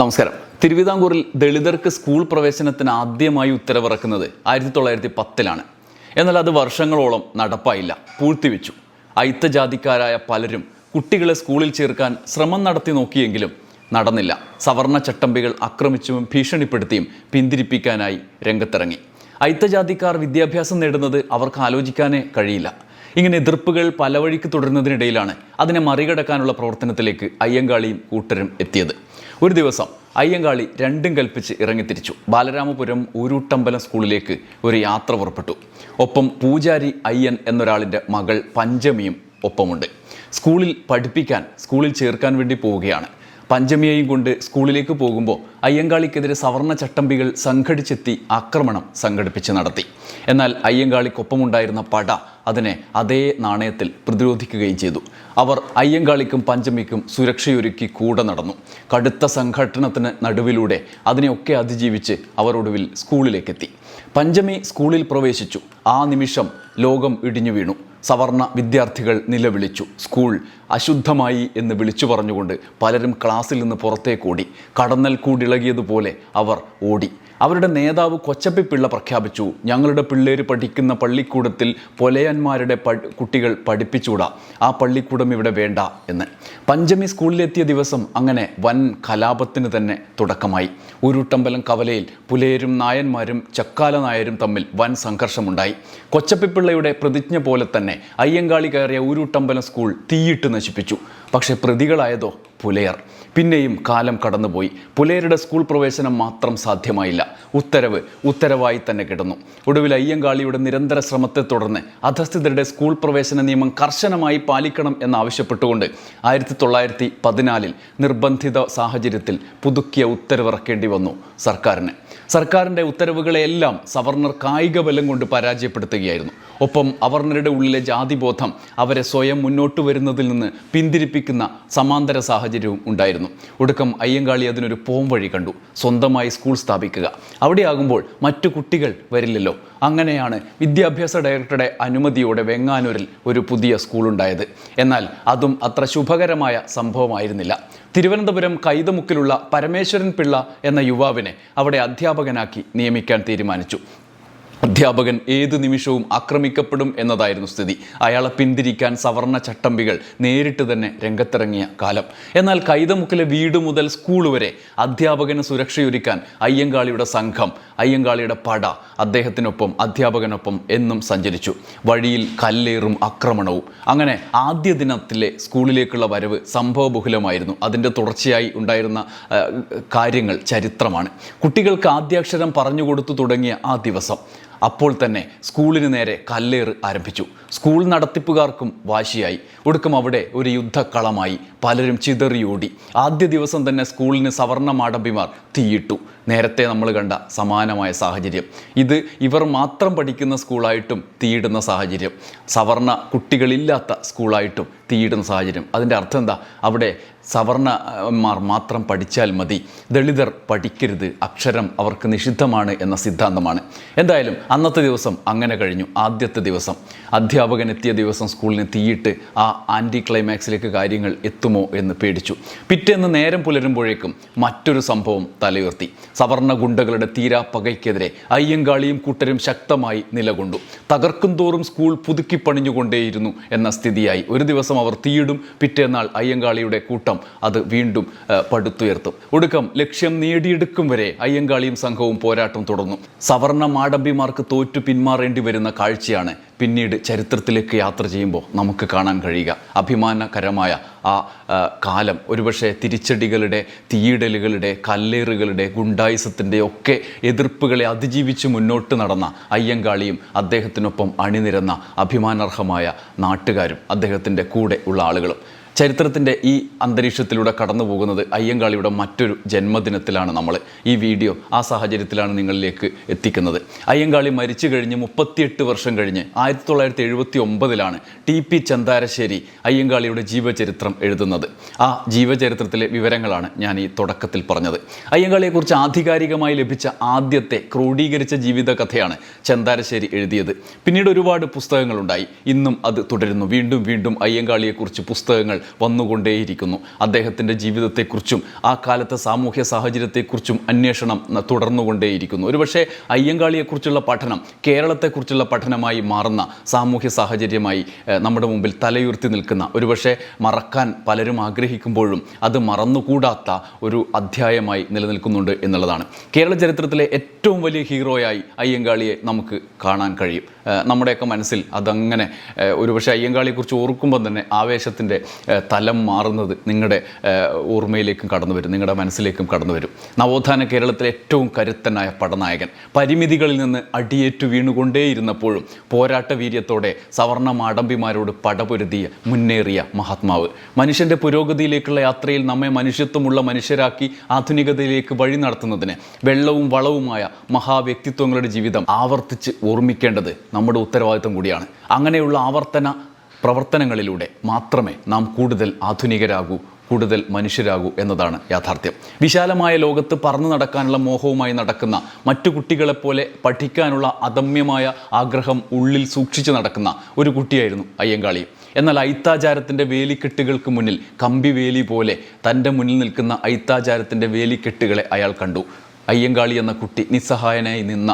നമസ്കാരം. തിരുവിതാംകൂറിൽ ദളിതർക്ക് സ്കൂൾ പ്രവേശനത്തിന് ആദ്യമായി ഉത്തരവിറക്കുന്നത് ആയിരത്തി തൊള്ളായിരത്തി പത്തിലാണ് എന്നാൽ അത് വർഷങ്ങളോളം നടപ്പായില്ല. പൂഴ്ത്തിവെച്ചു. അയിത്തജാതിക്കാരായ പലരും കുട്ടികളെ സ്കൂളിൽ ചേർക്കാൻ ശ്രമം നടത്തി നോക്കിയെങ്കിലും നടന്നില്ല. സവർണ ചട്ടമ്പികൾ ആക്രമിച്ചും ഭീഷണിപ്പെടുത്തിയും പിന്തിരിപ്പിക്കാനായി രംഗത്തിറങ്ങി. അയിത്തജാതിക്കാർ വിദ്യാഭ്യാസം നേടുന്നത് അവർക്ക് ആലോചിക്കാനേ കഴിയില്ല. ഇങ്ങനെ എതിർപ്പുകൾ പല വഴിക്ക് തുടരുന്നതിനിടയിലാണ് അതിനെ മറികടക്കാനുള്ള പ്രവർത്തനത്തിലേക്ക് അയ്യങ്കാളിയും കൂട്ടരും എത്തിയത്. ഒരു ദിവസം അയ്യങ്കാളി രണ്ടും കൽപ്പിച്ച് ഇറങ്ങിത്തിരിച്ചു. ബാലരാമപുരം ഊരൂട്ടമ്പലം സ്കൂളിലേക്ക് ഒരു യാത്ര പുറപ്പെട്ടു. ഒപ്പം പൂജാരി അയ്യൻ എന്നൊരാളിന്റെ മകൾ പഞ്ചമിയും ഒപ്പമുണ്ട്. സ്കൂളിൽ പഠിപ്പിക്കാൻ സ്കൂളിൽ ചേർക്കാൻ വേണ്ടി പോവുകയാണ്. പഞ്ചമിയെയും കൊണ്ട് സ്കൂളിലേക്ക് പോകുമ്പോൾ അയ്യങ്കാളിക്കെതിരെ സവർണ ചട്ടമ്പികൾ സംഘടിച്ചെത്തി ആക്രമണം സംഘടിപ്പിച്ച് നടത്തി. എന്നാൽ അയ്യങ്കാളിക്കൊപ്പമുണ്ടായിരുന്ന പട അതിനെ അതേ നാണയത്തിൽ പ്രതിരോധിക്കുകയും ചെയ്തു. അവർ അയ്യങ്കാളിക്കും പഞ്ചമിക്കും സുരക്ഷയൊരുക്കി കൂടെ നടന്നു. കടുത്ത സംഘട്ടനത്തിന് നടുവിലൂടെ അതിനെയൊക്കെ അതിജീവിച്ച് അവർ ഒടുവിൽ സ്കൂളിലേക്കെത്തി. പഞ്ചമി സ്കൂളിൽ പ്രവേശിച്ചു. ആ നിമിഷം ലോകം ഇടിഞ്ഞു വീണു. സവർണ വിദ്യാർത്ഥികൾ നിലവിളിച്ചു. സ്കൂൾ അശുദ്ധമായി എന്ന് വിളിച്ചു പറഞ്ഞുകൊണ്ട് പലരും ക്ലാസ്സിൽ നിന്ന് പുറത്തേക്കോടി കടന്നൽ കൂടിളകിയതുപോലെ അവർ ഓടി. അവരുടെ നേതാവ് കൊച്ചപ്പിപ്പിള്ള പ്രഖ്യാപിച്ചു. ഞങ്ങളുടെ പിള്ളേർ പഠിക്കുന്ന പള്ളിക്കൂടത്തിൽ പൊലയന്മാരുടെ കുട്ടികൾ പഠിപ്പിച്ചുകൂടാ ആ പള്ളിക്കൂടം ഇവിടെ വേണ്ട എന്ന്. പഞ്ചമി സ്കൂളിലെത്തിയ ദിവസം അങ്ങനെ വൻ കലാപത്തിന് തന്നെ തുടക്കമായി. ഉരുട്ടമ്പലം കവലയിൽ പുലേരും നായന്മാരും ചക്കാല നായരും തമ്മിൽ വൻ സംഘർഷമുണ്ടായി. കൊച്ചപ്പിപ്പിള്ളയുടെ പ്രതിജ്ഞ പോലെ തന്നെ അയ്യങ്കാളി കയറിയ ഉരുട്ടമ്പലം സ്കൂൾ തീയിട്ട് നശിപ്പിച്ചു. പക്ഷേ പ്രതികളായതോ പുലയർ. പിന്നെയും കാലം കടന്നുപോയി. പുലേരുടെ സ്കൂൾ പ്രവേശനം മാത്രം സാധ്യമായില്ല. ഉത്തരവ് ഉത്തരവായി തന്നെ കിടന്നു. ഒടുവിൽ അയ്യങ്കാളിയുടെ നിരന്തര ശ്രമത്തെ തുടർന്ന് അധസ്ഥിതരുടെ സ്കൂൾ പ്രവേശന നിയമം കർശനമായി പാലിക്കണം എന്നാവശ്യപ്പെട്ടുകൊണ്ട് ആയിരത്തി തൊള്ളായിരത്തി പതിനാലിൽ നിർബന്ധിത സാഹചര്യത്തിൽ പുതുക്കിയ ഉത്തരവിറക്കേണ്ടി വന്നു സർക്കാരിന്. സർക്കാരിന്റെ ഉത്തരവുകളെയെല്ലാം സവർണർ കായിക ബലം കൊണ്ട് പരാജയപ്പെടുത്തുകയായിരുന്നു. ഒപ്പം അവർണരുടെ ഉള്ളിലെ ജാതിബോധം അവരെ സ്വയം മുന്നോട്ട് വരുന്നതിൽ നിന്ന് പിന്തിരിപ്പിക്കുന്ന സമാന്തര സാഹചര്യവും ഉണ്ടായിരുന്നു. ഒടുക്കം അയ്യങ്കാളി അതിനൊരു പോം വഴി കണ്ടു. സ്വന്തമായി സ്കൂൾ സ്ഥാപിക്കുക. അവിടെയാകുമ്പോൾ മറ്റു കുട്ടികൾ വരില്ലല്ലോ. അങ്ങനെയാണ് വിദ്യാഭ്യാസ ഡയറക്ടറുടെ അനുമതിയോടെ വെങ്ങാനൂരിൽ ഒരു പുതിയ സ്കൂൾ ഉണ്ടായത്. എന്നാൽ അതും അത്ര ശുഭകരമായ സംഭവമായിരുന്നില്ല. തിരുവനന്തപുരം കൈതമുക്കിലുള്ള പരമേശ്വരൻ പിള്ള എന്ന യുവാവിനെ അവിടെ അധ്യാപകനാക്കി നിയമിക്കാൻ തീരുമാനിച്ചു. അധ്യാപകൻ ഏത് നിമിഷവും ആക്രമിക്കപ്പെടും എന്നതായിരുന്നു സ്ഥിതി. അയാളെ പിന്തിരിക്കാൻ സവർണ ചട്ടമ്പികൾ നേരിട്ട് തന്നെ രംഗത്തിറങ്ങിയ കാലം. എന്നാൽ കൈതമുക്കിലെ വീട് മുതൽ സ്കൂൾ വരെ അധ്യാപകന് സുരക്ഷയൊരുക്കാൻ അയ്യങ്കാളിയുടെ സംഘം അയ്യങ്കാളിയുടെ പട അദ്ദേഹത്തിനൊപ്പം അധ്യാപകനൊപ്പം എന്നും സഞ്ചരിച്ചു. വഴിയിൽ കല്ലേറും ആക്രമണവും. അങ്ങനെ ആദ്യ ദിനത്തിലെ സ്കൂളിലേക്കുള്ള വരവ് സംഭവബഹുലമായിരുന്നു. അതിന്റെ തുടർച്ചയായി ഉണ്ടായിരുന്ന കാര്യങ്ങൾ ചരിത്രമാണ്. കുട്ടികൾക്ക് ആദ്യാക്ഷരം പറഞ്ഞു കൊടുത്തു തുടങ്ങിയ ആ ദിവസം. അപ്പോൾ തന്നെ സ്കൂളിന് നേരെ കല്ലേറ് ആരംഭിച്ചു. സ്കൂൾ നടത്തിപ്പുകാർക്കും വാശിയായി. ഒടുക്കം അവിടെ ഒരു യുദ്ധക്കളമായി പലരും ചിതറിയോടി. ആദ്യ ദിവസം തന്നെ സ്കൂളിന് സവർണ മാടമ്പിമാർ തീയിട്ടു. നേരത്തെ നമ്മൾ കണ്ട സമാനമായ സാഹചര്യം. ഇത് ഇവർ മാത്രം പഠിക്കുന്ന സ്കൂളായിട്ടും തീയിടുന്ന സാഹചര്യം. സവർണ കുട്ടികളില്ലാത്ത സ്കൂളായിട്ടും തീയിടുന്ന സാഹചര്യം. അതിന്റെ അർത്ഥം എന്താ? അവിടെ സവർണമാർ മാത്രം പഠിച്ചാൽ മതി. ദളിതർ പഠിക്കരുത്. അക്ഷരം അവർക്ക് നിഷിദ്ധമാണ് എന്ന സിദ്ധാന്തമാണ്. എന്തായാലും അന്നത്തെ ദിവസം അങ്ങനെ കഴിഞ്ഞു. ആദ്യത്തെ ദിവസം അധ്യാപകൻ എത്തിയ ദിവസം സ്കൂളിന് തീയിട്ട് ആ ആന്റി ക്ലൈമാക്സിലേക്ക് കാര്യങ്ങൾ എത്തുമോ എന്ന് പേടിച്ചു. പിറ്റേന്ന് നേരം പുലരുമ്പോഴേക്കും മറ്റൊരു സംഭവം തലയുയർത്തി. സവർണ ഗുണ്ടകളുടെ തീരാ പകയ്ക്കെതിരെ അയ്യങ്കാളിയും കൂട്ടരും ശക്തമായി നിലകൊണ്ടു. തകർക്കും തോറും സ്കൂൾ പുതുക്കി പണിഞ്ഞുകൊണ്ടേയിരുന്നു എന്ന സ്ഥിതിയായി. ഒരു ദിവസം അവർ തീയിടും പിറ്റേന്നാൾ അയ്യങ്കാളിയുടെ കൂട്ടം അത് വീണ്ടും പടുത്തുയർത്തും. ഒടുക്കം ലക്ഷ്യം നേടിയെടുക്കും വരെ അയ്യങ്കാളിയും സംഘവും പോരാട്ടം തുടർന്നു. സവർണ മാടമ്പിമാർക്ക് തോറ്റു പിന്മാറേണ്ടി വരുന്ന കാഴ്ചയാണ് പിന്നീട് ചരിത്രത്തിലേക്ക് യാത്ര ചെയ്യുമ്പോൾ നമുക്ക് കാണാൻ കഴിയുക. അഭിമാനകരമായ ആ, കാലം. ഒരുപക്ഷെ തിരിച്ചടികളുടെ തീയിടലുകളുടെ കല്ലേറുകളുടെ ഗുണ്ടായുസത്തിന്റെ ഒക്കെ എതിർപ്പുകളെ അതിജീവിച്ച് മുന്നോട്ട് നടന്ന അയ്യങ്കാളിയും അദ്ദേഹത്തിനൊപ്പം അണിനിരന്ന അഭിമാനാർഹമായ നാട്ടുകാരും അദ്ദേഹത്തിന്റെ കൂടെ ഉള്ള ആളുകളും. ചരിത്രത്തിന്റെ ഈ അന്തരീക്ഷത്തിലൂടെ കടന്നു പോകുന്നത് അയ്യങ്കാളിയുടെ മറ്റൊരു ജന്മദിനത്തിലാണ് നമ്മൾ ഈ വീഡിയോ ആ സാഹചര്യത്തിലാണ് നിങ്ങളിലേക്ക് എത്തിക്കുന്നത്. അയ്യങ്കാളി മരിച്ചു കഴിഞ്ഞ് മുപ്പത്തിയെട്ട് വർഷം കഴിഞ്ഞ് ആയിരത്തി തൊള്ളായിരത്തി എഴുപത്തി ഒമ്പതിലാണ് ടി പി ചന്താരശ്ശേരി അയ്യങ്കാളിയുടെ ജീവചരിത്രം എഴുതുന്നത്. ആ ജീവചരിത്രത്തിലെ വിവരങ്ങളാണ് ഞാൻ ഈ തുടക്കത്തിൽ പറഞ്ഞത്. അയ്യങ്കാളിയെക്കുറിച്ച് ആധികാരികമായി ലഭിച്ച ആദ്യത്തെ ക്രോഡീകരിച്ച ജീവിതകഥയാണ് ചന്താരശ്ശേരി എഴുതിയത്. പിന്നീട് ഒരുപാട് പുസ്തകങ്ങളുണ്ടായി. ഇന്നും അത് തുടരുന്നു. വീണ്ടും വീണ്ടും അയ്യങ്കാളിയെക്കുറിച്ച് പുസ്തകങ്ങൾ വന്നുകൊണ്ടേയിരിക്കുന്നു. അദ്ദേഹത്തിന്റെ ജീവിതത്തെക്കുറിച്ചും ആ കാലത്തെ സാമൂഹ്യ സാഹചര്യത്തെക്കുറിച്ചും അന്വേഷണം തുടർന്നുകൊണ്ടേയിരിക്കുന്നു. ഒരുപക്ഷെ അയ്യങ്കാളിയെക്കുറിച്ചുള്ള പഠനം കേരളത്തെക്കുറിച്ചുള്ള പഠനമായി മാറുന്ന സാമൂഹ്യ സാഹചര്യമായി നമ്മുടെ മുമ്പിൽ തലയുയർത്തി നിൽക്കുന്ന ഒരുപക്ഷെ മറക്കാൻ പലരും ആഗ്രഹിക്കുമ്പോഴും അത് മറന്നുകൂടാത്ത ഒരു അധ്യായമായി നിലനിൽക്കുന്നുണ്ട് എന്നുള്ളതാണ്. കേരള ചരിത്രത്തിലെ ഏറ്റവും വലിയ ഹീറോയായി അയ്യങ്കാളിയെ നമുക്ക് കാണാൻ കഴിയും. നമ്മുടെയൊക്കെ മനസ്സിൽ അതങ്ങനെ ഒരുപക്ഷെ അയ്യങ്കാളിയെക്കുറിച്ച് ഓർക്കുമ്പോൾ തന്നെ ആവേശത്തിന്റെ തലം മാറുന്നത് നിങ്ങളുടെ ഓർമ്മയിലേക്കും കടന്നു വരും നിങ്ങളുടെ മനസ്സിലേക്കും കടന്നു വരും. നവോത്ഥാന കേരളത്തിലെ ഏറ്റവും കരുത്തനായ പടനായകൻ. പരിമിതികളിൽ നിന്ന് അടിയേറ്റു വീണുകൊണ്ടേയിരുന്നപ്പോഴും പോരാട്ട വീര്യത്തോടെ സവർണ മാടമ്പിമാരോട് പടപൊരുതിയ മുന്നേറിയ മഹാത്മാവ്. മനുഷ്യന്റെ പുരോഗതിയിലേക്കുള്ള യാത്രയിൽ നമ്മെ മനുഷ്യത്വമുള്ള മനുഷ്യരാക്കി ആധുനികതയിലേക്ക് വഴി നടത്തുന്നതിന് വെള്ളവും വളവുമായ മഹാവ്യക്തിത്വങ്ങളുടെ ജീവിതം ആവർത്തിച്ച് ഓർമ്മിക്കേണ്ടത് നമ്മുടെ ഉത്തരവാദിത്വം കൂടിയാണ്. അങ്ങനെയുള്ള ആവർത്തന പ്രവർത്തനങ്ങളിലൂടെ മാത്രമേ നാം കൂടുതൽ ആധുനികരാകൂ കൂടുതൽ മനുഷ്യരാകൂ എന്നതാണ് യാഥാർത്ഥ്യം. വിശാലമായ ലോകത്ത് പറന്നു നടക്കാനുള്ള മോഹവുമായി നടക്കുന്ന മറ്റു കുട്ടികളെപ്പോലെ പഠിക്കാനുള്ള അദമ്യമായ ആഗ്രഹം ഉള്ളിൽ സൂക്ഷിച്ചു നടക്കുന്ന ഒരു കുട്ടിയായിരുന്നു അയ്യങ്കാളി. എന്നാൽ ഐത്താചാരത്തിന്റെ വേലിക്കെട്ടുകൾക്ക് മുന്നിൽ കമ്പി വേലി പോലെ തന്റെ മുന്നിൽ നിൽക്കുന്ന ഐത്താചാരത്തിന്റെ വേലിക്കെട്ടുകളെ അയാൾ കണ്ടു. അയ്യങ്കാളി എന്ന കുട്ടി നിസ്സഹായനായി നിന്ന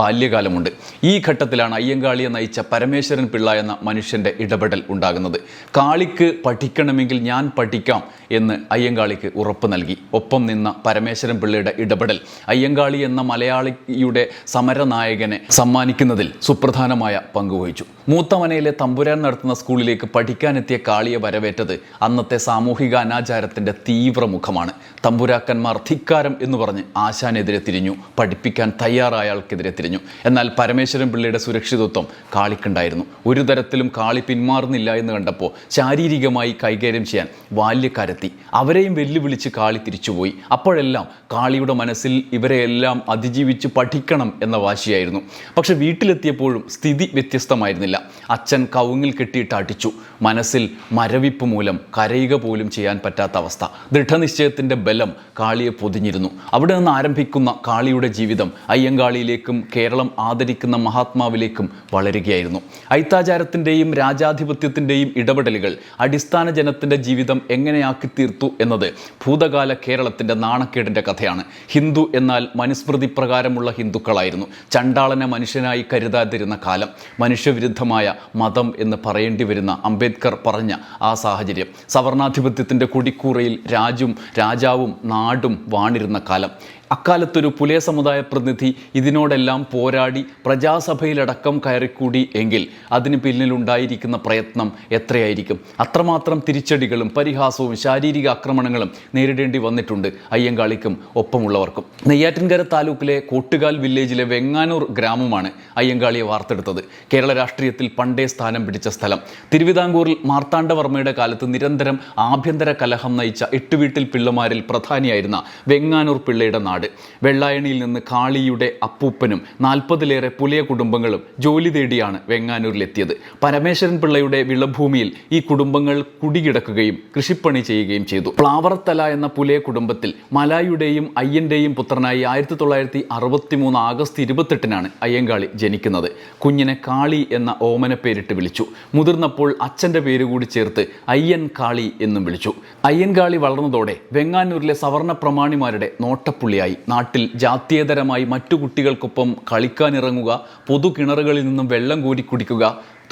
ബാല്യകാലമുണ്ട്. ഈ ഘട്ടത്തിലാണ് അയ്യങ്കാളിയെ നയിച്ച പരമേശ്വരൻ പിള്ള എന്ന മനുഷ്യന്റെ ഇടപെടൽ ഉണ്ടാകുന്നത്. കാളിക്ക് പഠിക്കണമെങ്കിൽ ഞാൻ പഠിക്കാം എന്ന് അയ്യങ്കാളിക്ക് ഉറപ്പ് നൽകി. ഒപ്പം നിന്ന പരമേശ്വരൻ പിള്ളയുടെ ഇടപെടൽ അയ്യങ്കാളി എന്ന മലയാളിയുടെ സമരനായകനെ സമ്മാനിക്കുന്നതിൽ സുപ്രധാനമായ പങ്കുവഹിച്ചു മൂത്തമനയിലെ തമ്പുരാൻ നടത്തുന്ന സ്കൂളിലേക്ക് പഠിക്കാനെത്തിയ കാളിയെ വരവേറ്റത് അന്നത്തെ സാമൂഹിക അനാചാരത്തിന്റെ തീവ്രമുഖമാണ്. തമ്പുരാക്കന്മാർ ധിക്കാരം എന്ന് പറഞ്ഞ് ആശാനെതിരെ തിരിഞ്ഞു. പഠിപ്പിക്കാൻ തയ്യാറായ ആൾക്കെതിരെ തിരിഞ്ഞു. എന്നാൽ പരമേശ്വരൻ പിള്ളയുടെ സുരക്ഷിതത്വം കാളിക്കുണ്ടായിരുന്നു. ഒരു തരത്തിലും കാളി പിന്മാറുന്നില്ല എന്ന് കണ്ടപ്പോൾ ശാരീരികമായി കൈകാര്യം ചെയ്യാൻ ബാല്യക്കാരെത്തി. അവരെയും വെല്ലുവിളിച്ച് കാളി തിരിച്ചുപോയി. അപ്പോഴെല്ലാം കാളിയുടെ മനസ്സിൽ ഇവരെയെല്ലാം അതിജീവിച്ച് പഠിക്കണം എന്ന വാശിയായിരുന്നു. പക്ഷെ വീട്ടിലെത്തിയപ്പോഴും സ്ഥിതി വ്യത്യസ്തമായിരുന്നില്ല. അച്ഛൻ കവുങ്ങിൽ കെട്ടിയിട്ട് അടിച്ചു. മനസ്സിൽ മരവിപ്പ് മൂലം കരയുക പോലും ചെയ്യാൻ പറ്റാത്ത അവസ്ഥ. ദൃഢനിശ്ചയത്തിന്റെ ബലം കാളിയെ പൊതിഞ്ഞിരുന്നു. അവിടെ നിന്ന് ആരംഭിക്കുന്ന കാളിയുടെ ജീവിതം അയ്യങ്കാളിയിലേക്കും കേരളം ആദരിക്കുന്ന മഹാത്മാവിലേക്കും വളരുകയായിരുന്നു. ഐത്താചാരത്തിന്റെയും രാജാധിപത്യത്തിന്റെയും ഇടപെടലുകൾ അടിസ്ഥാന ജനത്തിന്റെ ജീവിതം എങ്ങനെയാക്കി തീർത്തു എന്നത് ഭൂതകാല കേരളത്തിന്റെ നാണക്കേടിന്റെ കഥയാണ്. ഹിന്ദു എന്നാൽ മനുസ്മൃതി പ്രകാരമുള്ള ഹിന്ദുക്കളായിരുന്നു. ചണ്ടാളനെ മനുഷ്യനായി കരുതാതിരുന്ന കാലം. മനുഷ്യവിരുദ്ധമായ മതം എന്ന് പറയേണ്ടി വരുന്ന അംബേദ്കർ പറഞ്ഞ ആ സാഹചര്യം. സവർണാധിപത്യത്തിന്റെ കൊടിക്കൂറയിൽ രാജും രാജാവും നാടും വാണിരുന്ന കാലം. അക്കാലത്തൊരു പുലയ സമുദായ പ്രതിനിധി ഇതിനോടെല്ലാം പോരാടി പ്രജാസഭയിലടക്കം കയറിക്കൂടി എങ്കിൽ അതിന് പിന്നിലുണ്ടായിരിക്കുന്ന പ്രയത്നം എത്രയായിരിക്കും? അത്രമാത്രം തിരിച്ചടികളും പരിഹാസവും ശാരീരിക ആക്രമണങ്ങളും നേരിടേണ്ടി വന്നിട്ടുണ്ട് അയ്യങ്കാളിക്കും ഒപ്പമുള്ളവർക്കും. നെയ്യാറ്റിൻകര താലൂക്കിലെ കോട്ടുകാൽ വില്ലേജിലെ വെങ്ങാനൂർ ഗ്രാമമാണ് അയ്യങ്കാളിയെ വാർത്തെടുത്തത്. കേരള രാഷ്ട്രീയത്തിൽ പണ്ടേ സ്ഥാനം പിടിച്ച സ്ഥലം. തിരുവിതാംകൂറിൽ മാർത്താണ്ഡവർമ്മയുടെ കാലത്ത് നിരന്തരം ആഭ്യന്തര കലഹം നയിച്ച എട്ടുവീട്ടിൽ പിള്ളമാരിൽ പ്രധാനിയായിരുന്ന വെങ്ങാനൂർ പിള്ളയുടെ നാട്. വെള്ളായണിയിൽ നിന്ന് കാളിയുടെ അപ്പൂപ്പനും നാൽപ്പതിലേറെ പുലിയ കുടുംബങ്ങളും ജോലി തേടിയാണ് വെങ്ങാനൂരിലെത്തിയത്. പരമേശ്വരൻ പിള്ളയുടെ വിളഭൂമിയിൽ ഈ കുടുംബങ്ങൾ കുടികിടക്കുകയും കൃഷിപ്പണി ചെയ്യുകയും ചെയ്തു. പ്ലാവറത്തല എന്ന പുലിയ കുടുംബത്തിൽ മലായുടെയും അയ്യന്റെയും പുത്രനായി ആയിരത്തി തൊള്ളായിരത്തി അറുപത്തി മൂന്ന് ആഗസ്റ്റ് ഇരുപത്തെട്ടിനാണ് അയ്യങ്കാളി ജനിക്കുന്നത്. കുഞ്ഞിനെ കാളി എന്ന ഓമന പേരിട്ട് വിളിച്ചു. മുതിർന്നപ്പോൾ അച്ഛന്റെ പേര് കൂടി ചേർത്ത് അയ്യൻ കാളി എന്നും വിളിച്ചു. അയ്യൻകാളി വളർന്നതോടെ വെങ്ങാനൂരിലെ സവർണ പ്രമാണിമാരുടെ നോട്ടപ്പുള്ളിയായി. നാട്ടിൽ ജാത്യേതരമായി മറ്റു കുട്ടികൾക്കൊപ്പം കളിക്കാനിറങ്ങുക പൊതു കിണറുകളിൽ നിന്നും വെള്ളം കോരി കുടിക്കുക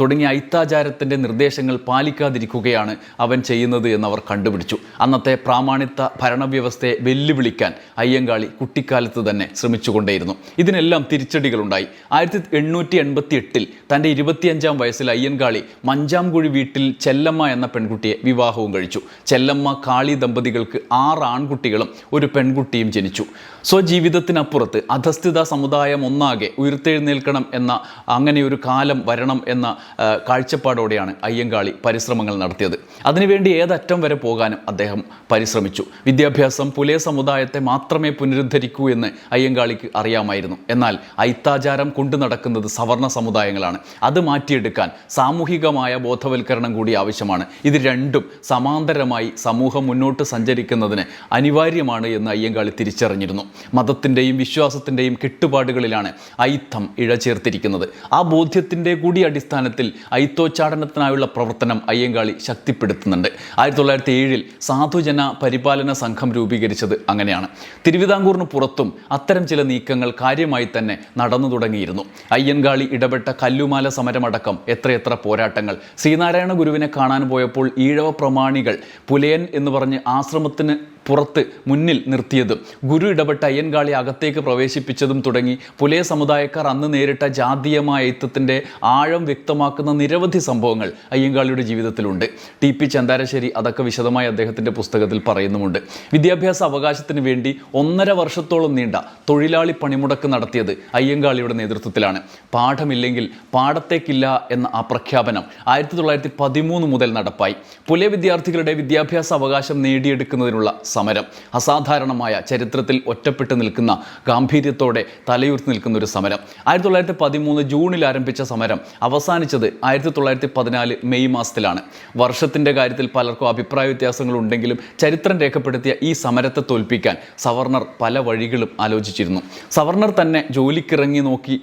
തുടങ്ങിയ ഐത്താചാരത്തിന്റെ നിർദ്ദേശങ്ങൾ പാലിക്കാതിരിക്കുകയാണ് അവൻ ചെയ്യുന്നത് എന്നവർ കണ്ടുപിടിച്ചു. അന്നത്തെ പ്രാമാണിത്ത ഭരണവ്യവസ്ഥയെ വെല്ലുവിളിക്കാൻ അയ്യങ്കാളി കുട്ടിക്കാലത്ത് തന്നെ ശ്രമിച്ചുകൊണ്ടേയിരുന്നു. ഇതിനെല്ലാം തിരിച്ചടികളുണ്ടായി. ആയിരത്തി എണ്ണൂറ്റി എൺപത്തി എട്ടിൽ തന്റെ ഇരുപത്തിയഞ്ചാം വയസ്സിൽ അയ്യങ്കാളി മഞ്ചാംകുഴി വീട്ടിൽ ചെല്ലമ്മ എന്ന പെൺകുട്ടിയെ വിവാഹവും കഴിച്ചു. ചെല്ലമ്മ കാളി ദമ്പതികൾക്ക് ആറ് ആൺകുട്ടികളും ഒരു പെൺകുട്ടിയും ജനിച്ചു. സ്വജീവിതത്തിനപ്പുറത്ത് അധസ്ഥിത സമുദായം ഒന്നാകെ ഉയർത്തെഴുന്നേൽക്കണം എന്ന അങ്ങനെ ഒരു കാലം വരണം എന്ന കാഴ്ചപ്പാടോടെയാണ് അയ്യങ്കാളി പരിശ്രമങ്ങൾ നടത്തിയത്. അതിനുവേണ്ടി ഏതറ്റം വരെ പോകാനും അദ്ദേഹം പരിശ്രമിച്ചു. വിദ്യാഭ്യാസം പുലയ സമുദായത്തെ മാത്രമേ പുനരുദ്ധരിക്കൂ എന്ന് അയ്യങ്കാളിക്ക് അറിയാമായിരുന്നു. എന്നാൽ ഐത്താചാരം കൊണ്ടു നടക്കുന്നത് സവർണ സമുദായങ്ങളാണ്. അത് മാറ്റിയെടുക്കാൻ സാമൂഹികമായ ബോധവൽക്കരണം കൂടി ആവശ്യമാണ്. ഇത് രണ്ടും സമാന്തരമായി സമൂഹം മുന്നോട്ട് സഞ്ചരിക്കുന്നതിന് അനിവാര്യമാണ് എന്ന് അയ്യങ്കാളി തിരിച്ചറിഞ്ഞിരുന്നു. മതത്തിന്റെയും വിശ്വാസത്തിന്റെയും കെട്ടുപാടുകളിലാണ് ഐത്തം ഇഴചേർത്തിരിക്കുന്നത്. ആ ബോധ്യത്തിന്റെ കൂടി അടിസ്ഥാനത്തിൽ അടിസ്ഥാനത്തിൽ ഐത്തോച്ചാടനത്തിനായുള്ള പ്രവർത്തനം അയ്യങ്കാളി ശക്തിപ്പെടുത്തുന്നുണ്ട്. ആയിരത്തി തൊള്ളായിരത്തി ഏഴിൽ സാധുജന പരിപാലന സംഘം രൂപീകരിച്ചത് അങ്ങനെയാണ്. തിരുവിതാംകൂറിന് പുറത്തും അത്തരം ചില നീക്കങ്ങൾ കാര്യമായി തന്നെ നടന്നു തുടങ്ങിയിരുന്നു. അയ്യൻകാളി ഇടപെട്ട കല്ലുമാല സമരമടക്കം എത്രയെത്ര പോരാട്ടങ്ങൾ. ശ്രീനാരായണ ഗുരുവിനെ കാണാൻ പോയപ്പോൾ ഈഴവ പ്രമാണികൾ പുലയൻ എന്ന് പറഞ്ഞ് ആശ്രമത്തിന് പുറത്ത് മുന്നിൽ നിർത്തിയതും. ഗുരു ഇടപെട്ട അയ്യൻകാളി അകത്തേക്ക് പ്രവേശിപ്പിച്ചതും തുടങ്ങി. പുലയ സമുദായക്കാർ അന്ന് നേരിട്ട ജാതീയമായ യുദ്ധത്തിന്റെ ആഴം വ്യക്തമാക്കുന്ന നിരവധി സംഭവങ്ങൾ അയ്യങ്കാളിയുടെ ജീവിതത്തിലുണ്ട്. ടി പി ചന്താരശ്ശേരി അതൊക്കെ വിശദമായി അദ്ദേഹത്തിന്റെ പുസ്തകത്തിൽ പറയുന്നുമുണ്ട്. വിദ്യാഭ്യാസ അവകാശത്തിന് വേണ്ടി ഒന്നര വർഷത്തോളം നീണ്ട തൊഴിലാളി പണിമുടക്ക് നടത്തിയത് അയ്യങ്കാളിയുടെ നേതൃത്വത്തിലാണ്. പാഠമില്ലെങ്കിൽ പാടത്തേക്കില്ല എന്ന ആ പ്രഖ്യാപനം ആയിരത്തി തൊള്ളായിരത്തി പതിമൂന്ന് മുതൽ നടപ്പായി. പുലയ വിദ്യാർത്ഥികളുടെ വിദ്യാഭ്യാസ അവകാശം നേടിയെടുക്കുന്നതിനുള്ള സമരം. അസാധാരണമായ ചരിത്രത്തിൽ ഒറ്റപ്പെട്ടു നിൽക്കുന്ന ഗാംഭീര്യത്തോടെ തലയുർത്തി നിൽക്കുന്ന ഒരു സമരം. ആയിരത്തി തൊള്ളായിരത്തി പതിമൂന്ന് ജൂണിൽ ആരംഭിച്ച സമരം അവസാനിച്ചത് ആയിരത്തി തൊള്ളായിരത്തി പതിനാല് മെയ് മാസത്തിലാണ്. വർഷത്തിന്റെ കാര്യത്തിൽ പലർക്കും അഭിപ്രായ വ്യത്യാസങ്ങൾ ഉണ്ടെങ്കിലും ചരിത്രം രേഖപ്പെടുത്തിയ ഈ സമരത്തെ തോൽപ്പിക്കാൻ സവർണർ പല വഴികളും ആലോചിച്ചിരുന്നു. സവർണർ തന്നെ ജോലിക്കിറങ്ങി നോക്കി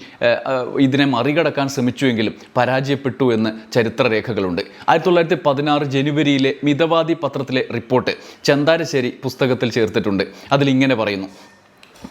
ഇതിനെ മറികടക്കാൻ ശ്രമിച്ചുവെങ്കിലും പരാജയപ്പെട്ടു എന്ന് ചരിത്രരേഖകളുണ്ട്. ആയിരത്തി തൊള്ളായിരത്തി പതിനാറ് ജനുവരിയിലെ മിതവാദി പത്രത്തിലെ റിപ്പോർട്ട്. ചന്താരശ്ശേരി പുസ്തകത്തിൽ ചേർത്തിട്ടുണ്ട്. അതിലിങ്ങനെ പറയുന്നു.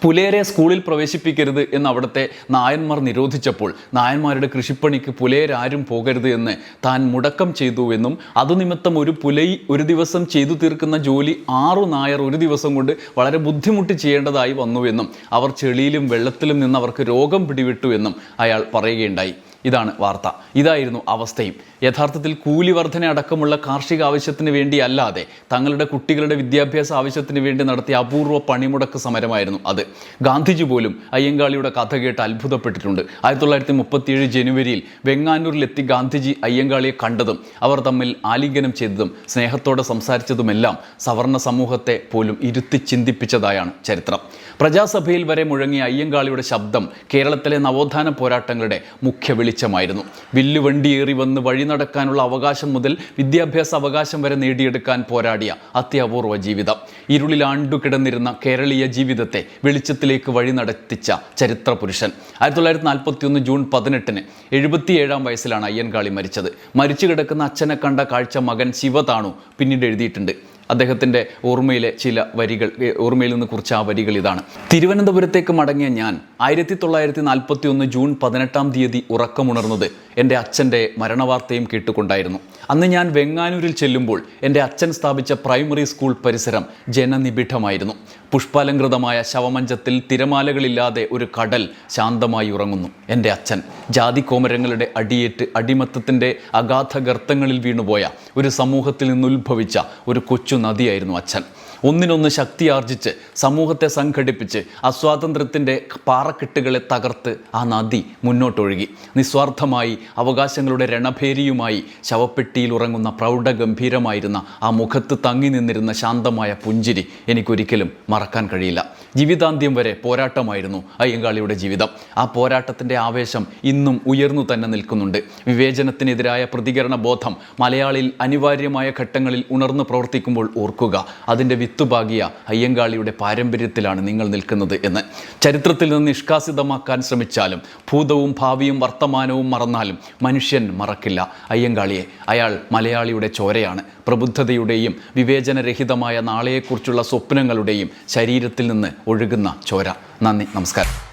പുലേരെ സ്കൂളിൽ പ്രവേശിപ്പിക്കരുത് എന്ന് അവിടുത്തെ നായന്മാർ നിരോധിച്ചപ്പോൾ നായന്മാരുടെ കൃഷിപ്പണിക്ക് പുലേരാരും പോകരുത് എന്ന് താൻ മുടക്കം ചെയ്തു എന്നും അതുനിമിത്തം ഒരു പുലൈ ഒരു ദിവസം ചെയ്തു തീർക്കുന്ന ജോലി ആറു നായർ ഒരു ദിവസം കൊണ്ട് വളരെ ബുദ്ധിമുട്ട് ചെയ്യേണ്ടതായി വന്നുവെന്നും അവർ ചെളിയിലും വെള്ളത്തിലും നിന്ന് അവർക്ക് രോഗം പിടിവിട്ടു എന്നും അയാൾ പറയുകയുണ്ടായി. ഇതാണ് വാർത്ത. ഇതായിരുന്നു അവസ്ഥയും. യഥാർത്ഥത്തിൽ കൂലി വർധന അടക്കമുള്ള കാർഷിക ആവശ്യത്തിന് വേണ്ടി അല്ലാതെ തങ്ങളുടെ കുട്ടികളുടെ വിദ്യാഭ്യാസ ആവശ്യത്തിന് വേണ്ടി നടത്തിയ അപൂർവ പണിമുടക്ക് സമരമായിരുന്നു അത്. ഗാന്ധിജി പോലും അയ്യങ്കാളിയുടെ കഥ കേട്ട് അത്ഭുതപ്പെട്ടിട്ടുണ്ട്. ആയിരത്തി തൊള്ളായിരത്തി മുപ്പത്തിയേഴ് ജനുവരിയിൽ വെങ്ങാനൂരിലെത്തി ഗാന്ധിജി അയ്യങ്കാളിയെ കണ്ടതും അവർ തമ്മിൽ ആലിംഗനം ചെയ്തതും സ്നേഹത്തോടെ സംസാരിച്ചതുമെല്ലാം സവർണ സമൂഹത്തെ പോലും ഇരുത്തി ചിന്തിപ്പിച്ചതായാണ് ചരിത്രം. പ്രജാസഭയിൽ വരെ മുഴങ്ങിയ അയ്യങ്കാളിയുടെ ശബ്ദം കേരളത്തിലെ നവോത്ഥാന പോരാട്ടങ്ങളുടെ മുഖ്യ വെളിച്ചമായിരുന്നു. വില്ലുവണ്ടിയേറി വന്ന് വഴി നടക്കാനുള്ള അവകാശം മുതൽ വിദ്യാഭ്യാസ അവകാശം വരെ നേടിയെടുക്കാൻ പോരാടിയ അത്യപൂർവ ജീവിതം. ഇരുളിൽ ആണ്ടുകിടന്നിരുന്ന കേരളീയ ജീവിതത്തെ വെളിച്ചത്തിലേക്ക് വഴി നടത്തിച്ച ചരിത്ര പുരുഷൻ ആയിരത്തി തൊള്ളായിരത്തി നാൽപ്പത്തി ഒന്ന് ജൂൺ പതിനെട്ടിന് എഴുപത്തിയേഴാം വയസ്സിലാണ് അയ്യൻകാളി മരിച്ചത്. മരിച്ചു കിടക്കുന്ന അച്ഛനെ കണ്ട കാഴ്ച മകൻ ശിവതാണു പിന്നീട് എഴുതിയിട്ടുണ്ട്. അദ്ദേഹത്തിന്റെ ഓർമ്മയിലെ ചില വരികൾ ഓർമ്മയിൽ നിന്ന് കുറിച്ച ആ വരികൾ ഇതാണ്. തിരുവനന്തപുരത്തേക്ക് മടങ്ങിയ ഞാൻ ആയിരത്തി തൊള്ളായിരത്തി നാൽപ്പത്തി ഒന്ന് ജൂൺ പതിനെട്ടാം തീയതി ഉറക്കമുണർന്നത് എന്റെ അച്ഛന്റെ മരണവാർത്തയും കേട്ടുകൊണ്ടായിരുന്നു. അന്ന് ഞാൻ വെങ്ങാനൂരിൽ ചെല്ലുമ്പോൾ എന്റെ അച്ഛൻ സ്ഥാപിച്ച പ്രൈമറി സ്കൂൾ പരിസരം ജനനിബിഡമായിരുന്നു. പുഷ്പാലങ്കൃതമായ ശവമഞ്ചത്തിൽ തിരമാലകളില്ലാതെ ഒരു കടൽ ശാന്തമായി ഉറങ്ങുന്നു. എന്റെ അച്ഛൻ ജാതി കോമരങ്ങളുടെ അടിയേറ്റ് അടിമത്തത്തിന്റെ അഗാധ ഗർത്തങ്ങളിൽ വീണുപോയ ഒരു സമൂഹത്തിൽ നിന്നുത്ഭവിച്ച ഒരു കൊച്ചു നദിയായിരുന്നു അച്ഛൻ. ഒന്നിനൊന്ന് ശക്തിയാർജിച്ച് സമൂഹത്തെ സംഘടിപ്പിച്ച് അസ്വാതന്ത്ര്യത്തിന്റെ പാറക്കെട്ടുകളെ തകർത്ത് ആ നദി മുന്നോട്ടൊഴുകി. നിസ്വാർത്ഥമായി അവകാശങ്ങളുടെ രണഭേരിയുമായി ശവപ്പെട്ടിയിൽ ഉറങ്ങുന്ന പ്രൗഢഗംഭീരമായിരുന്ന ആ മുഖത്ത് തങ്ങി നിന്നിരുന്ന ശാന്തമായ പുഞ്ചിരി എനിക്കൊരിക്കലും മറക്കാൻ കഴിയില്ല. ജീവിതാന്ത്യം വരെ പോരാട്ടമായിരുന്നു അയ്യങ്കാളിയുടെ ജീവിതം. ആ പോരാട്ടത്തിന്റെ ആവേശം ഇന്നും ഉയർന്നു തന്നെ നിൽക്കുന്നുണ്ട്. വിവേചനത്തിനെതിരായ പ്രതികരണ ബോധം മലയാളിൽ അനിവാര്യമായ ഘട്ടങ്ങളിൽ ഉണർന്നു പ്രവർത്തിക്കുമ്പോൾ ഓർക്കുക അതിന്റെ വിത്തുപാകിയ അയ്യങ്കാളിയുടെ പാരമ്പര്യത്തിലാണ് നിങ്ങൾ നിൽക്കുന്നത് എന്ന്. ചരിത്രത്തിൽ നിന്ന് നിഷ്കാസിതമാക്കാൻ ശ്രമിച്ചാലും ഭൂതവും ഭാവിയും വർത്തമാനവും മറന്നാലും മനുഷ്യൻ മറക്കില്ല. അയ്യങ്കാളിയെ അയാൾ മലയാളിയുടെ ചോരയാണ്. പ്രബുദ്ധതയുടെയും വിവേചനരഹിതമായ നാളെയെക്കുറിച്ചുള്ള സ്വപ്നങ്ങളുടെയും ശരീരത്തിൽ നിന്ന് ഒഴുകുന്ന ചോര. നന്ദി നമസ്കാരം.